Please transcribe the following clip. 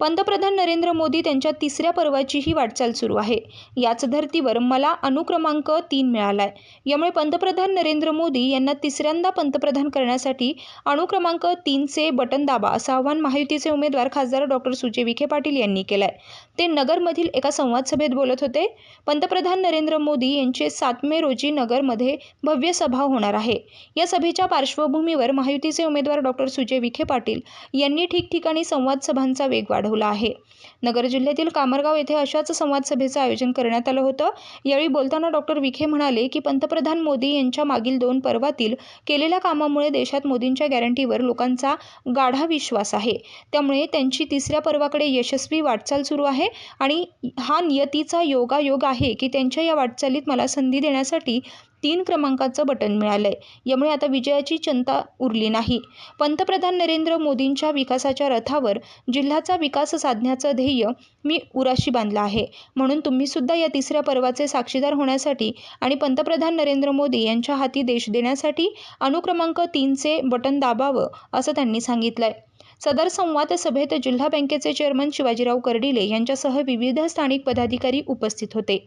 पंतप्रधान नरेंद्र मोदी त्यांच्या तिसऱ्या पर्वाची ही वाटचाल सुरू आहे. याच धर्तीवर मला अनुक्रमांक तीन मिळाला आहे यामुळे पंतप्रधान नरेंद्र मोदी यांना तिसऱ्यांदा पंतप्रधान करण्यासाठी अनुक्रमांक तीनचे बटन दाबा असं आव्हान महायुतीचे उमेदवार खासदार डॉक्टर सुजय विखे पाटील यांनी केलं आहे ते नगरमधील एका संवाद सभेत बोलत होते. पंतप्रधान नरेंद्र मोदी यांचे सात मे रोजी नगरमध्ये भव्य सभा होणार आहे. या सभेच्या पार्श्वभूमीवर महायुतीचे उमेदवार डॉक्टर सुजय विखे पाटील यांनी ठिकठिकाणी संवाद सभांचा वेग वाढवला आहे. नगर जिल्ह्यातील कामरगाव येथे अशाच संवाद सभेचं आयोजन करण्यात आलं होतं. यावेळी बोलताना डॉक्टर विखे म्हणाले की पंतप्रधान मोदी यांच्या मागील दोन पर्वातील केलेल्या कामामुळे देशात मोदींच्या गॅरंटीवर लोकांचा गाढा विश्वास आहे. त्यामुळे त्यांची तिसऱ्या पर्वाकडे यशस्वी वाटचाल सुरू आहे आणि हा नियतीचा योगायोग आहे की त्यांच्या या वाटचालीत मला संधी देण्यासाठी तीन क्रमांकाचं बटन मिळालंय. यामुळे आता विजयाची चिंता उरली नाही. पंतप्रधान नरेंद्र मोदींच्या विकासाच्या रथावर जिल्ह्याचा विकास साधण्याचं ध्येय मी उराशी बांधलं आहे. म्हणून तुम्ही सुद्धा या तिसऱ्या पर्वाचे साक्षीदार होण्यासाठी आणि पंतप्रधान नरेंद्र मोदी यांच्या हाती देश देण्यासाठी अनुक्रमांक तीनचे बटन दाबावं असं त्यांनी सांगितलंय. सदर संवाद सभेत जिल्हा बँकेचे चेअरमन शिवाजीराव कर्डिले यांच्यासह विविध स्थानिक पदाधिकारी उपस्थित होते.